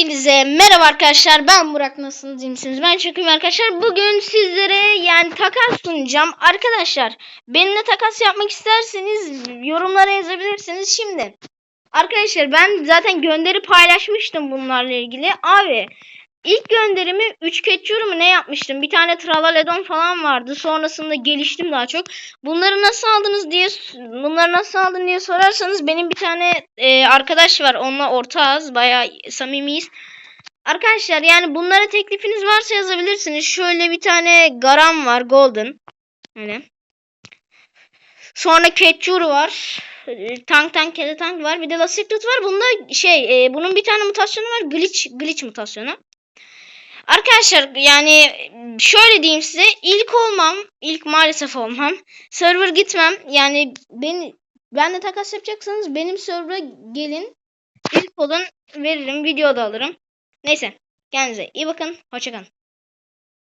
Hepinize merhaba arkadaşlar. Ben Burak nasılsınız? iyi misiniz? Ben çok iyiyim arkadaşlar. Bugün sizlere yani takas sunacağım. Arkadaşlar benimle takas yapmak isterseniz yorumlara yazabilirsiniz. Şimdi arkadaşlar ben zaten gönderi paylaşmıştım bunlarla ilgili. Abi ilk gönderimi 3 keçiyor mu ne yapmıştım? Bir tane Tralaledon falan vardı. Sonrasında geliştim daha çok. Bunları nasıl aldınız diye bunları nasıl aldın diye sorarsanız benim bir tane e, arkadaş var. Onunla ortağız. Bayağı samimiyiz. Arkadaşlar yani bunlara teklifiniz varsa yazabilirsiniz. Şöyle bir tane Garam var. Golden. Öyle. Sonra Ketchur var. Tank Tank Kele Tank var. Bir de La Secret var. Bunda şey e, bunun bir tane mutasyonu var. Glitch Glitch mutasyonu. Arkadaşlar yani şöyle diyeyim size ilk olmam ilk maalesef olmam server gitmem. Yani beni benle takas yapacaksanız benim server'a gelin ilk olun veririm video da alırım. Neyse kendinize iyi bakın hoşçakalın